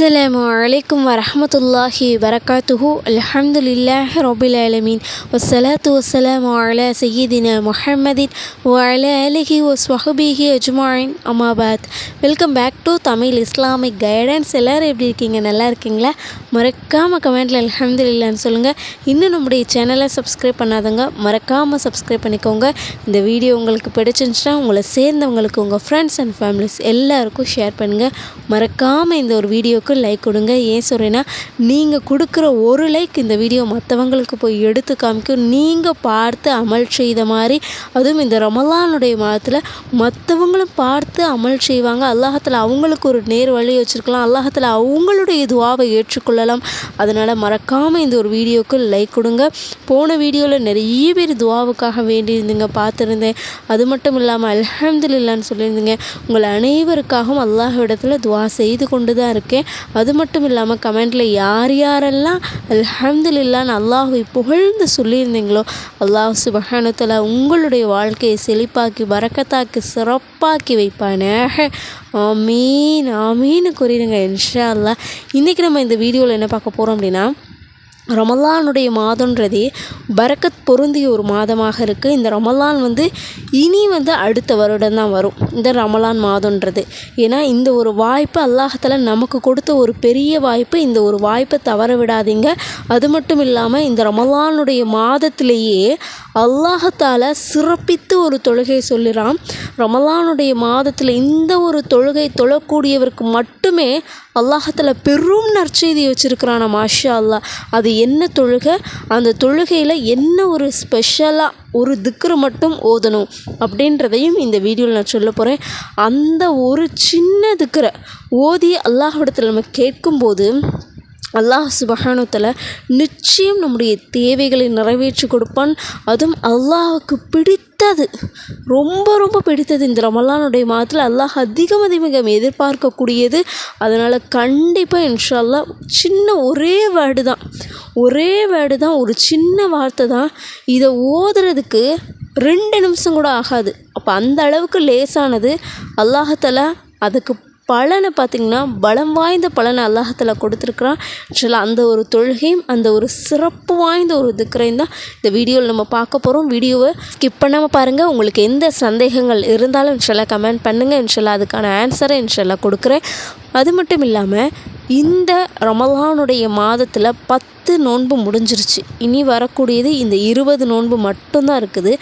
அஸ்லாம் வலைக்கம் வரமத்துல்லாஹி வரகாத்துஹு. அலமதுல்லாஹ் ரொபில் அலமீன் வசலாத்து வசலாம் அல சையீதின முஹம்மதின் வல அலிஹி ஒ ஸ்வஹபிஹி அஜ்மாயின் அமாபாத் welcome back to Tamil Islamic guidance எல்லோரும் எப்படி இருக்கீங்க? நல்லா இருக்கீங்களா? மறக்காமல் கமெண்ட்டில் அலமதுல்லான்னு சொல்லுங்கள் இன்னும் நம்முடைய சேனலை சப்ஸ்கிரைப் பண்ணாதவங்க மறக்காமல் சப்ஸ்கிரைப் பண்ணிக்கோங்க. இந்த வீடியோ உங்களுக்கு பிடிச்சிருந்துச்சுன்னா உங்களை சேர்ந்தவங்களுக்கு உங்கள் ஃப்ரெண்ட்ஸ் அண்ட் ஃபேமிலிஸ் எல்லாருக்கும் ஷேர் பண்ணுங்கள் மறக்காமல் இந்த ஒரு வீடியோ வீடியோவுக்கு லைக் கொடுங்க. ஏன் சொல்கிறேன்னா நீங்கள் கொடுக்குற ஒரு லைக் இந்த வீடியோ மற்றவங்களுக்கு போய் எடுத்து காமிக்கும். நீங்கள் பார்த்து அமல் செய்த மாதிரி அதுவும் இந்த ரமலானுடைய மாதத்தில் மற்றவங்களும் பார்த்து அமல் செய்வாங்க. அல்லாஹத்தில் அவங்களுக்கு ஒரு நேர் வழி வச்சுருக்கலாம். அல்லாஹத்தில் அவங்களுடைய துவாவை ஏற்றுக்கொள்ளலாம். அதனால் மறக்காமல் இந்த ஒரு வீடியோவுக்கு லைக் கொடுங்க. போன வீடியோவில் நிறைய பேர் துவாவுக்காக வேண்டியிருந்தீங்க பார்த்துருந்தேன். அது மட்டும் இல்லாமல் அல்ஹம்துலில்லான்னு சொல்லியிருந்தீங்க. உங்கள் அனைவருக்காகவும் அல்லாஹ் இடத்துல துவா செய்து கொண்டு தான் இருக்கேன். அது மட்டும் இல்லாமல் கமெண்ட்டில் யார் யாரெல்லாம் அல்ஹம்துலில்லான்னு அல்லாஹை புகழ்ந்து சொல்லியிருந்தீங்களோ அல்லாஹ் சுபஹானத்தில் உங்களுடைய வாழ்க்கையை செழிப்பாக்கி வரக்கத்தாக்கி சிறப்பாக்கி வைப்பானாக. ஆமீன் ஆமீன்னு கூறிடுங்க இன்ஷா அல்லா இன்றைக்கி நம்ம இந்த வீடியோவில் என்ன பார்க்க போகிறோம் அப்படின்னா ரமலானுடைய மாதன்றதே பரக்கத் பொருந்திய ஒரு மாதமாக இருக்குது இந்த ரமலான் வந்து இனி வந்து அடுத்த வருடம் தான் வரும். இந்த ரமலான் மாதன்றது ஏன்னா இந்த ஒரு வாய்ப்பு அல்லாஹத்தில் நமக்கு கொடுத்த ஒரு பெரிய வாய்ப்பு இந்த ஒரு வாய்ப்பை தவற விடாதீங்க. அது மட்டும் இல்லாமல் இந்த ரமலானுடைய மாதத்திலேயே அல்லாஹத்தால் சிறப்பித்து ஒரு தொழுகை சொல்லுறான். ரமலானுடைய மாதத்தில் இந்த ஒரு தொழுகை தொழக்கூடியவருக்கு மட்டுமே அல்லாஹத்தில் பெரும் நற்செய்தி வச்சுருக்கிறான் மாஷா அல்லாஹ் அது என்ன தொழுகை? அந்த தொழுகையில் என்ன ஒரு ஸ்பெஷலாக ஒரு திக்ரு மட்டும் ஓதணும் அப்படின்றதையும் இந்த வீடியோவில் நான் சொல்ல போகிறேன் அந்த ஒரு சின்ன திக்கரை ஓதி அல்லாஹ்விடத்தில் நம்ம கேட்கும்போது அல்லாஹ் சுபஹானுத்தில் நிச்சயம் நம்முடைய தேவைகளை நிறைவேற்றி கொடுப்பான். அதுவும் அல்லாஹுக்கு பிடித்தது. ரொம்ப ரொம்ப பிடித்தது இந்த ரமலானுடைய மாதத்தில். அல்லாஹ் அதிகம் அதிகம் எதிர்பார்க்கக்கூடியது. அதனால் கண்டிப்பாக இன்ஷால்லா சின்ன ஒரே வேர்டு தான். ஒரே வேர்டு தான் ஒரு சின்ன வார்த்தை தான். இதை ஓதுறதுக்கு ரெண்டு நிமிஷம் கூட ஆகாது. அப்போ அந்த அளவுக்கு லேசானது. அல்லாஹத்தில் அதுக்கு பலனை பார்த்திங்கன்னா பலம் வாய்ந்த பலனை அல்லாஹத்தில் கொடுத்துருக்குறான். ஆக்சுவலாக அந்த ஒரு தொழுகையும் அந்த ஒரு சிறப்பு வாய்ந்த ஒரு திக்கரையும் தான் இந்த வீடியோவில் நம்ம பார்க்க போகிறோம் வீடியோவை ஸ்கிப் பண்ணாமல் பாருங்கள் உங்களுக்கு எந்த சந்தேகங்கள் இருந்தாலும் இன்ஷால்லா கமெண்ட் பண்ணுங்கள் இன்ஷால்லா அதுக்கான ஆன்சரை இன்ஷால்லா கொடுக்குறேன். அது மட்டும் இல்லாமல் இந்த ரமலானுடைய மாதத்தில் பத்து நோன்பு முடிஞ்சிருச்சு. இனி வரக்கூடியது இந்த இருபது நோன்பு மட்டும்தான் இருக்குது.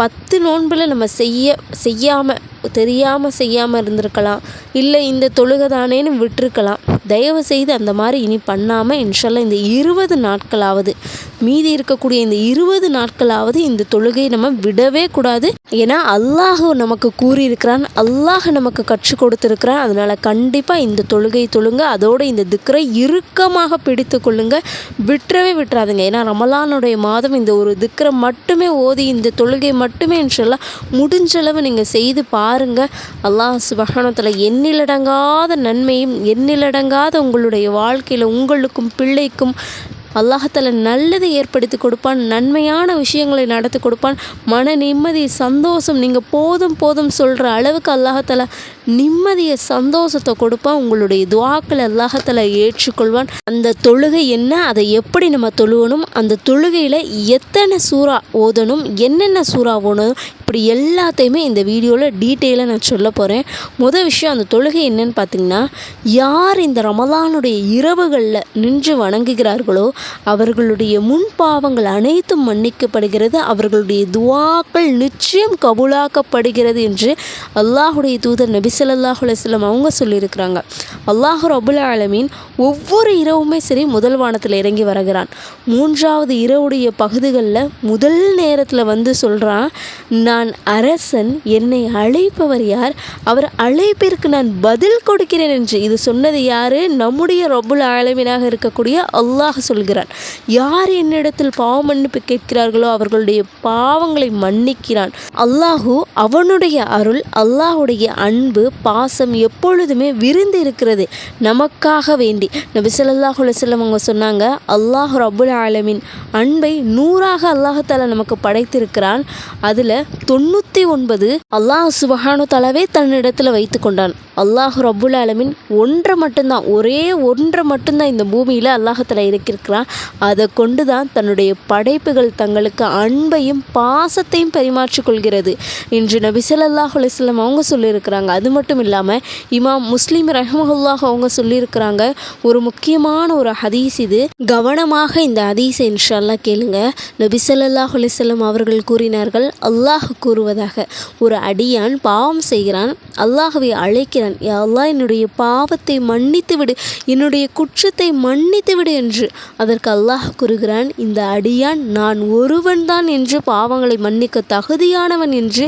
பத்து நோன்பில் நம்ம செய்ய செய்யாமல் தெரியாமல் செய்யாமல் இருந்திருக்கலாம். இல்லை இந்த தொழுகை தானேன்னு விட்டுருக்கலாம். தயவு செய்து அந்த மாதிரி இனி பண்ணாமல் இன்ஷால்லா இந்த இருபது நாட்களாவது மீதி இருக்கக்கூடிய இந்த இருபது நாட்களாவது இந்த தொழுகையை நம்ம விடவே கூடாது. ஏன்னா அல்லாஹ் நமக்கு கூறியிருக்கிறான் அல்லாஹ் நமக்கு கற்றுக் கொடுத்துருக்கிறான். அதனால் கண்டிப்பாக இந்த தொழுகை தொழுங்க அதோடு இந்த திக்ரை இறுக்கமாக பிடித்து கொள்ளுங்க. விட்டுறவே விட்டுறாதுங்க. ஏன்னா ரமலானுடைய மாதம் இந்த ஒரு திக்ரை மட்டுமே ஓதி இந்த தொழுகை மட்டுமே இன்ஷல்லாம் முடிஞ்சளவு நீங்கள் செய்து பாருங்கள் அல்லாஹ் சுபஹானத்தில் எண்ணிலடங்காத நன்மையும் எண்ணிலடங்கா இல்லாத உங்களுடைய வாழ்க்கையில் உங்களுக்கும் பிள்ளைக்கும் அல்லாஹத்தில் நல்லதை ஏற்படுத்தி கொடுப்பான் நன்மையான விஷயங்களை நடத்தி கொடுப்பான். மன நிம்மதி சந்தோஷம் நீங்கள் போதும் போதும் சொல்கிற அளவுக்கு அல்லாஹத்தில் நிம்மதியை சந்தோஷத்தை கொடுப்பான் உங்களுடைய துவாக்களை அல்லாஹத்தில் ஏற்றுக்கொள்வான். அந்த தொழுகை என்ன? அதை எப்படி நம்ம தொழுவணும்? அந்த தொழுகையில் எத்தனை சூறா ஓதணும்? என்னென்ன சூறா ஓடணும் இப்படி எல்லாத்தையுமே இந்த வீடியோவில் டீட்டெயிலாக நான் சொல்ல போகிறேன் முதல் விஷயம் அந்த தொழுகை என்னன்னு பார்த்தீங்கன்னா யார் இந்த ரமலானுடைய இரவுகளில் நின்று வணங்குகிறார்களோ அவர்களுடைய முன் பாவங்கள் அனைத்தும் மன்னிக்கப்படுகிறது. அவர்களுடைய துவாக்கள் நிச்சயம் கபுலாக்கப்படுகிறது என்று அல்லாஹுடைய தூதர் நபி ஸல்லல்லாஹு அலைஹி அவங்க சொல்லியிருக்கிறாங்க. அல்லாஹ் ரபுல் ஆலமீன் ஒவ்வொரு இரவுமே சரி முதல் வானத்தில் இறங்கி வருகிறான். மூன்றாவது இரவுடைய பகுதிகளில் முதல் நேரத்தில் வந்து சொல்கிறான் நான் அரசன் என்னை அழைப்பவர் யார்? அவர் அழைப்பிற்கு நான் பதில் கொடுக்கிறேன் என்று. இது சொன்னது யார்? நம்முடைய ரபுல் ஆலமீனாக இருக்கக்கூடிய அல்லாஹ் சொல்கிறான். யார் என்னிடத்தில் பாவ மன்னிப்பு கேட்கிறார்களோ அவர்களுடைய பாவங்களை மன்னிக்கிறான். அல்லாஹு அவனுடைய அருள் அல்லாஹுடைய அன்பு பாசம் எப்பொழுதுமே விருந்து இருக்கிறது. நமக்காக வேண்டி. நபி சொல்லாஹ் செல்லம் அவங்க சொன்னாங்க அல்லாஹ் ரபுல் ஆலமின். அன்பை நூறாக அல்லாஹால நமக்கு படைத்திருக்கிறான். அதில் தொண்ணூற்றி ஒன்பது அல்லாஹ் சுபஹானு தலவே தன்னிடத்தில் வைத்து கொண்டான். அல்லாஹ் ரபுல் ஆலமின் ஒன்றை மட்டும்தான் ஒரே ஒன்றை மட்டும்தான் இந்த பூமியில் அல்லாஹத்தில் இருக்கிருக்கிறான் அதை கொண்டு தான் தன்னுடைய படைப்புகள் தங்களுக்கு அன்பையும் பாசத்தையும் பரிமாற்றிக் கொள்கிறது. இன்று நபி சொல்லாஹ் அலுவலம் அவங்க சொல்லியிருக்கிறாங்க அது மட்டும் இல்லாமல் இமாம் முஸ்லீம் ரஹ்மஹுல்லாஹ் அவங்க சொல்லியிருக்கிறாங்க ஒரு முக்கியமான ஒரு ஹதீஸ் இது. கவனமாக இந்த ஹதீஸை இன்ஷால்லா கேளுங்க. நபி ஸல்லல்லாஹு அலிசல்லம் அவர்கள் கூறினார்கள் அல்லாஹ் கூறுவதாக. ஒரு அடியான் பாவம் செய்கிறான் அல்லாஹவை அழைக்கிறான் யா அல்லாஹ் என்னுடைய பாவத்தை மன்னித்து விடு என்னுடைய குற்றத்தை மன்னித்து விடு என்று. அதற்கு அல்லாஹ் கூறுகிறான் இந்த அடியான் நான் ஒருவன்தான் என்று பாவங்களை மன்னிக்க தகுதியானவன் என்று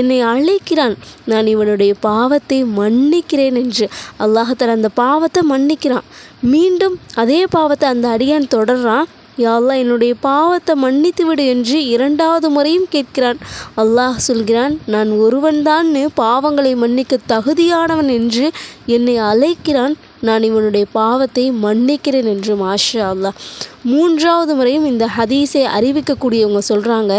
என்னை அழைக்கிறான். நான் இவனுடைய பாவத்தை மன்னிக்கிறேன் என்று. அல்லாஹத்தர் அந்த பாவத்தை மன்னிக்கிறான். மீண்டும் அதே பாவத்தை அந்த அடியான் தொடர்றான். யா அல்லாஹ் என்னுடைய பாவத்தை மன்னித்து விடு என்று இரண்டாவது முறையும் கேட்கிறான். அல்லாஹ் சொல்கிறான் நான் ஒருவன்தான்னு பாவங்களை மன்னிக்க தகுதியானவன் என்று என்னை அழைக்கிறான். நான் இவனுடைய பாவத்தை மன்னிக்கிறேன் என்று மாஷா அல்லாஹ். மூன்றாவது முறையும் இந்த ஹதீஸை அறிவிக்கக்கூடியவங்க சொல்கிறாங்க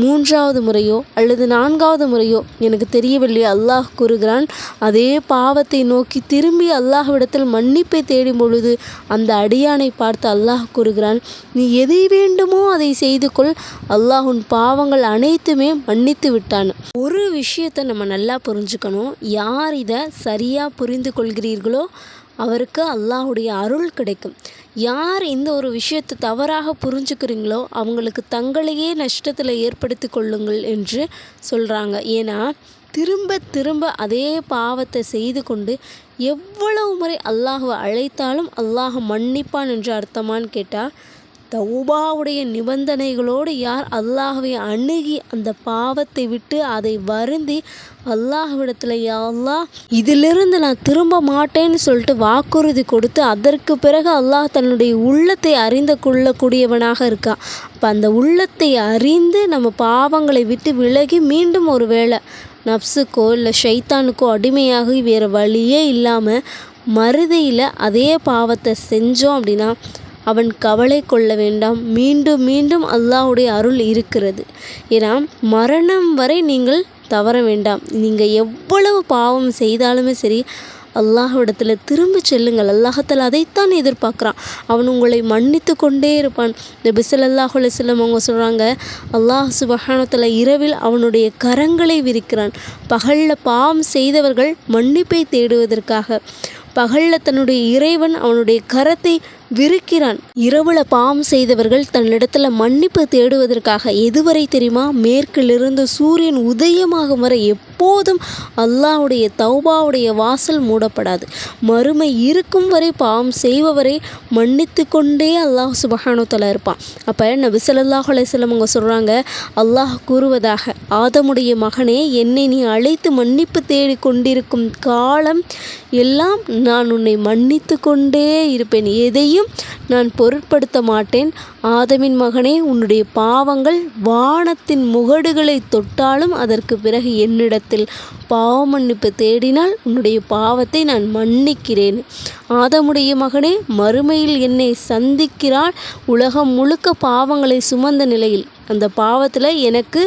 மூன்றாவது முறையோ அல்லது நான்காவது முறையோ எனக்கு தெரியவில்லை. அல்லாஹ் கூறுகிறான் அதே பாவத்தை நோக்கி திரும்பி அல்லாஹ்விடத்தில் மன்னிப்பை தேடும் பொழுது அந்த அடியானை பார்த்து அல்லாஹ் கூறுகிறான் நீ எதை வேண்டுமோ அதை செய்து கொள். அல்லாஹ் உன் பாவங்கள் அனைத்துமே மன்னித்து விட்டான். ஒரு விஷயத்தை நம்ம நல்லா புரிஞ்சுக்கணும். யார் இதை சரியாக புரிந்து கொள்கிறீர்களோ அவருக்கு அல்லாஹுடைய அருள் கிடைக்கும். யார் இந்த ஒரு விஷயத்தை தவறாக புரிஞ்சுக்கிறீங்களோ அவங்களுக்கு தங்களையே நஷ்டத்தில் ஏற்படுத்தி கொள்ளுங்கள் என்று சொல்கிறாங்க ஏன்னா திரும்ப திரும்ப அதே பாவத்தை செய்து கொண்டு எவ்வளவு முறை அல்லாஹுவை அழைத்தாலும் அல்லாஹ் மன்னிப்பான் என்று அர்த்தமான்னு கேட்டால் தௌபாவுடைய நிபந்தனைகளோடு யார் அல்லாஹுவை அணுகி அந்த பாவத்தை விட்டு அதை வருந்தி அல்லாஹ்விடத்தில் யா அல்லாஹ் இதிலிருந்து நான் திரும்ப மாட்டேன்னு சொல்லிட்டு வாக்குறுதி கொடுத்து அதற்கு பிறகு அல்லாஹ் தன்னுடைய உள்ளத்தை அறிந்து கொள்ளக்கூடியவனாக இருக்கான் அப்போ அந்த உள்ளத்தை அறிந்து நம்ம பாவங்களை விட்டு விலகி மீண்டும் ஒரு வேளை நப்சுக்கோ இல்லை ஷைத்தானுக்கோ அடிமையாகி வேறு வழியே இல்லாமல் மறுதியில் அதே பாவத்தை செஞ்சோம் அப்படின்னா அவன் கவலை கொள்ள வேண்டாம். மீண்டும் மீண்டும் அல்லாஹுடைய அருள் இருக்கிறது. ஏன்னா மரணம் வரை நீங்கள் தவற வேண்டாம். நீங்கள் எவ்வளவு பாவம் செய்தாலுமே சரி அல்லாஹ்விடத்தில் திரும்ப செல்லுங்கள். அல்லாஹத்தில் அதைத்தான் எதிர்பார்க்குறான். அவன் உங்களை மன்னித்து கொண்டே இருப்பான். இந்த பிசல் அல்லாஹ் அலிஸ்லம் அவங்க சொல்கிறாங்க அல்லாஹ் சுபஹானத்தில் இரவில் அவனுடைய கரங்களை விரிக்கிறான். பகலில் பாவம் செய்தவர்கள் மன்னிப்பை தேடுவதற்காக. பகலில் தன்னுடைய இறைவன் அவனுடைய கரத்தை விரிக்கிறான். இரவுல பாவம் செய்தவர்கள் தன்னிடத்துல மன்னிப்பு தேடுவதற்காக எதுவரை தெரியுமா? மேற்கிலிருந்து சூரியன் உதயமாகும் வரை எப்போதும் அல்லாஹ்வுடைய தௌபாவுடைய வாசல் மூடப்படாது. மறுமை இருக்கும் வரை பாவம் செய்பவரை மன்னித்து கொண்டே அல்லாஹ் சுபஹானுத்தலா இருப்பான். அப்போ நபி ஸல்லல்லாஹு அலைஹி அவங்க சொல்கிறாங்க அல்லாஹ் கூறுவதாக ஆதமுடைய மகனே என்னை நீ அழைத்து மன்னிப்பு தேடி கொண்டிருக்கும் காலம் எல்லாம் நான் உன்னை மன்னித்து கொண்டே இருப்பேன். எதையும் நான் பொருட்படுத்த மாட்டேன். ஆதமின் மகனே உன்னுடைய பாவங்கள் வானத்தின் முகடுகளை தொட்டாலும் அதற்கு பிறகு என்னிடத்தில் பாவ மன்னிப்பு தேடினால் உன்னுடைய பாவத்தை நான் மன்னிக்கிறேன். ஆதமுடைய மகனே மறுமையில் என்னை சந்திக்கிறாள். உலகம் முழுக்க பாவங்களை சுமந்த நிலையில் அந்த பாவத்தில் எனக்கு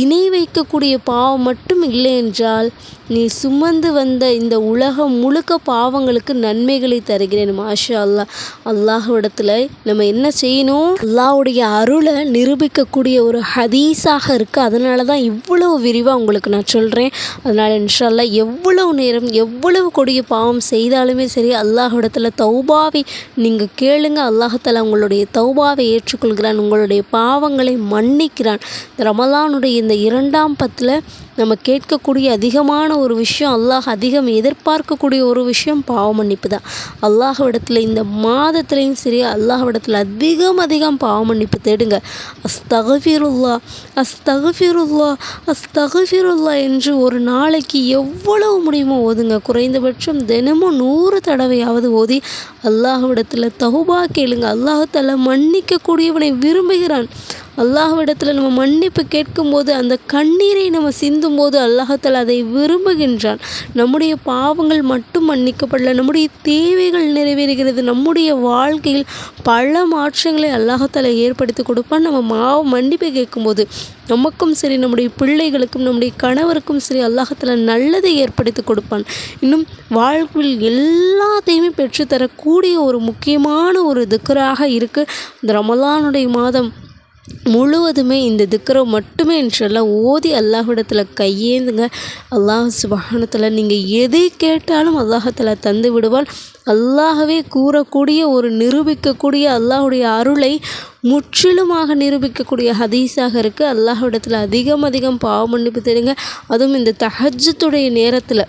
இணை வைக்கக்கூடிய பாவம் மட்டும் இல்லை என்றால் நீ சுமந்து வந்த இந்த உலகம் முழுக்க பாவங்களுக்கு நன்மைகளை தருகிறேன் மாஷா அல்லாஹ் அல்லாஹ்விடத்தில் நம்ம என்ன செய்யணும்? அல்லாவுடைய அருளை நிரூபிக்கக்கூடிய ஒரு ஹதீஸாக இருக்குது அதனால தான் இவ்வளவு விரிவாக உங்களுக்கு நான் சொல்கிறேன் அதனால் இன்ஷால்லா எவ்வளவு நேரம் எவ்வளவு கொடிய பாவம் செய்தாலுமே சரி அல்லாஹ்விடத்தில் தௌபாவை நீங்கள் கேளுங்க. அல்லாஹத்தில் உங்களுடைய தௌபாவை ஏற்றுக்கொள்கிறான். உங்களுடைய பாவங்களை மன்னிக்கிறான். ரமலானுடைய இந்த இரண்டாம் பத்தில் நம்ம கேட்கக்கூடிய அதிகமான ஒரு விஷயம் அல்லாஹ் அதிகம் எதிர்பார்க்கக்கூடிய ஒரு விஷயம் பாவ மன்னிப்பு தான். அல்லாஹ்விடத்தில் இந்த மாதத்துலேயும் சரி அல்லாஹ்விடத்தில் அதிகம் அதிகம் பாவ மன்னிப்பு தேடுங்க. அஸ்தகஃபிருல்லா அஸ்தகஃபிருல்லா அஸ்தகஃபிருல்லா என்று ஒரு நாளைக்கு எவ்வளவு முடியுமோ ஓதுங்க. குறைந்தபட்சம் தினமும் நூறு தடவையாவது ஓதி அல்லாஹ்விடத்தில் தகுபா கேளுங்க. அல்லாஹால மன்னிக்கக்கூடியவனை விரும்புகிறான். அல்லாஹ்விடத்தில் நம்ம மன்னிப்பு கேட்கும்போது அந்த கண்ணீரை நம்ம சிந்தும் போது அல்லாஹத்தில் அதை விரும்புகின்றான். நம்முடைய பாவங்கள் மட்டும் மன்னிக்கப்படல நம்முடைய தேவைகள் நிறைவேறுகிறது நம்முடைய வாழ்க்கையில் பல மாற்றங்களை அல்லாஹத்தில் ஏற்படுத்தி கொடுப்பான். நம்ம மா மன்னிப்பு கேட்கும்போது நமக்கும் சரி நம்முடைய பிள்ளைகளுக்கும் நம்முடைய கணவருக்கும் சரி அல்லாஹத்தில் நல்லதை ஏற்படுத்தி கொடுப்பான். இன்னும் வாழ்வில் எல்லாத்தையுமே பெற்றுத்தரக்கூடிய ஒரு முக்கியமான ஒரு திக்கராக இருக்குது இந்த ரமலானுடைய மாதம் முழுவதுமே இந்த திக்கரை மட்டுமே இன்ஷெல்லாம் ஓதி அல்லாஹிடத்தில் கையேந்துங்க. அல்லாஹ் சுபஹானத்தில் நீங்கள் எதை கேட்டாலும் அல்லாஹத்தில் தந்து விடுவான் அல்லாஹவே கூறக்கூடிய ஒரு நிரூபிக்கக்கூடிய அல்லாஹுடைய அருளை முற்றிலுமாக நிரூபிக்கக்கூடிய ஹதீஸாக இருக்குது அல்லாஹ்விடத்தில் அதிகம் அதிகம் பாவ மன்னிப்பு தெரியுங்க அதுவும் இந்த தஹஜத்துடைய நேரத்தில்.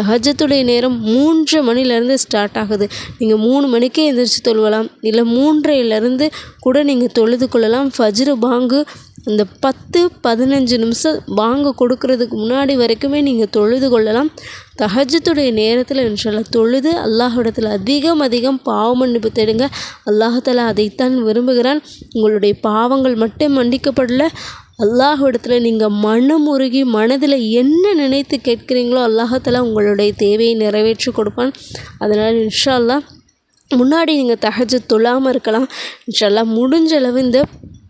தஹஜத்துடைய நேரம் மூன்று மணிலேருந்து ஸ்டார்ட் ஆகுது. நீங்கள் மூணு மணிக்கே எந்திரிச்சு தொழுவலாம். இல்லை மூன்றையிலேருந்து கூட நீங்கள் தொழுது கொள்ளலாம். ஃபஜ்ரு பாங்கு அந்த பத்து பதினஞ்சு நிமிஷம் பாங்கு கொடுக்கறதுக்கு முன்னாடி வரைக்குமே நீங்கள் தொழுது கொள்ளலாம். தஹஜத்துடைய நேரத்தில் இன்ஷால்லா தொழுது அல்லாஹிடத்தில் அதிகம் அதிகம் பாவ மன்னிப்பு தேடுங்க. அல்லாஹால அதைத்தான் விரும்புகிறான். உங்களுடைய பாவங்கள் மட்டும் மன்னிக்கப்படல. அல்லாஹிடத்தில் நீங்கள் மனம் உருகி மனதில் என்ன நினைத்து கேட்குறீங்களோ அல்லாஹத்தில் உங்களுடைய தேவையை நிறைவேற்றி கொடுப்பான். அதனால் இன்ஷா முன்னாடி நீங்கள் தகஜ தொழாமல் இருக்கலாம். இன்ஷால்லா முடிஞ்ச அளவு இந்த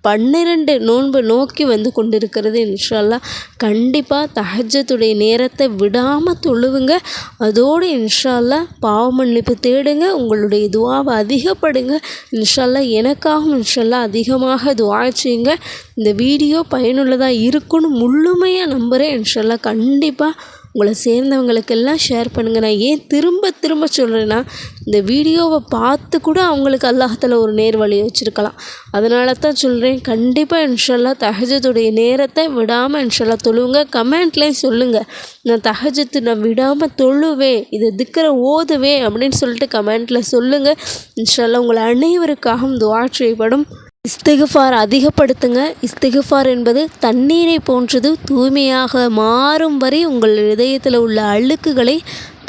பன்னிரெண்டு நோன்பு நோக்கி வந்து கொண்டிருக்கிறது. இன்ஷால்லா கண்டிப்பாக தஹஜத்துடைய நேரத்தை விடாமல் தொழுவுங்க. அதோடு இன்ஷால்லா பாவ மன்னிப்பு தேடுங்க. உங்களுடைய துவாவை அதிகப்படுங்க. இன்ஷால்லா எனக்காகவும் இன்ஷால்லா அதிகமாக துவா செய்யுங்க. இந்த வீடியோ பயனுள்ளதாக இருக்குன்னு முழுமையாக நம்புகிறேன் இன்ஷால்லா கண்டிப்பாக உங்களை சேர்ந்தவங்களுக்கெல்லாம் ஷேர் பண்ணுங்கள் நான் ஏன் திரும்ப திரும்ப சொல்கிறேன்னா இந்த வீடியோவை பார்த்து கூட அவங்களுக்கு அல்லாஹத்தில் ஒரு நேர் வழி வச்சுருக்கலாம். அதனால தான் சொல்கிறேன் கண்டிப்பாக இன்ஷல்லா தஹஜத்துடைய நேரத்தை விடாமல் இன்ஷல்லா தொழுவுங்க கமெண்ட்லேயும் சொல்லுங்கள் நான் தஹஜத்து நான் விடாமல் தொழுவேன் இதை திக்கிற ஓதுவேன் அப்படின்னு சொல்லிட்டு கமெண்ட்டில் சொல்லுங்கள் இன்ஷல்லா உங்களை அனைவருக்காகவும் துவா செய்யப்படும். இஸ்திகுஃபார் அதிகப்படுத்துங்க. இஸ்திகுஃபார் என்பது தண்ணீரை போன்றது தூய்மையாக மாறும் வரை உங்கள் இதயத்தில் உள்ள அழுக்குகளை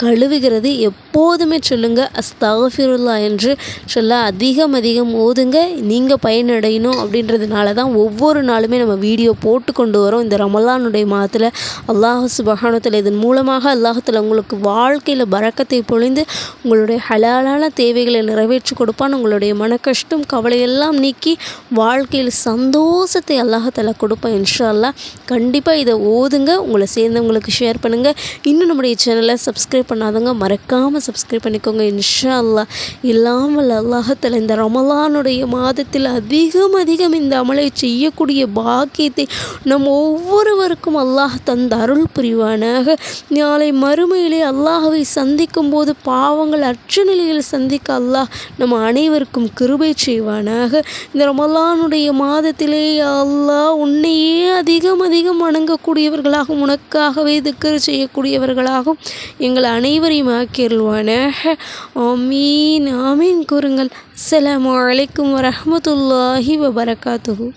கழுவுகிறது. எப்போதுமே சொல்லுங்கள் அஸ்தகஃபிருல்லா என்று சொல்ல அதிகம் அதிகம் ஓதுங்க. நீங்கள் பயனடையணும் அப்படின்றதுனால தான் ஒவ்வொரு நாளுமே நம்ம வீடியோ போட்டு கொண்டு வரோம். இந்த ரமலானுடைய மாதத்தில் அல்லாஹ் சுபஹானத்தில் இதன் மூலமாக அல்லாஹத்தில் உங்களுக்கு வாழ்க்கையில் பறக்கத்தை பொழிந்து உங்களுடைய ஹலாலான தேவைகளை நிறைவேற்றி கொடுப்பான். உங்களுடைய மன கஷ்டம் கவலையெல்லாம் நீக்கி வாழ்க்கையில் சந்தோஷத்தை அல்லாஹத்தில் கொடுப்பேன் இன்ஷா அல்லா கண்டிப்பாக இதை ஓதுங்க. உங்களை சேர்ந்தவங்களுக்கு ஷேர் பண்ணுங்கள் இன்னும் நம்முடைய சேனலை சப்ஸ்கிரைப் சப்ஸ்கிரைப் பண்ணாதவங்க மறக்காமல் சப்ஸ்கிரைப் பண்ணிக்கோங்க. இன்ஷா அல்லா இல்லாமல் அல்லாஹத்தில் இந்த ரமலானுடைய மாதத்தில் அதிகம் அதிகம் இந்த அமலை செய்யக்கூடிய பாக்கியத்தை நம் ஒவ்வொருவருக்கும் அல்லாஹ் தந்த அருள் புரிவானாக. நாளை மறுமையிலே அல்லாஹவை சந்திக்கும் போது பாவங்கள் அற்ற நிலையில் சந்திக்க அல்லாஹ் நம்ம அனைவருக்கும் கிருபை செய்வானாக. இந்த ரமலானுடைய மாதத்திலே அல்லாஹ் உன்னையே அதிகம் அதிகம் வணங்கக்கூடியவர்களாகவும் உனக்காகவே திக்கர் செய்யக்கூடியவர்களாகவும் எங்களை அனைவரையும் ஆக்கியருள்வானாக. ஆமீன் ஆமீன் கூறுங்கள். அஸ்ஸலாமு அலைக்கும் வரமத்துல்லாஹி வபரகாத்துஹூ.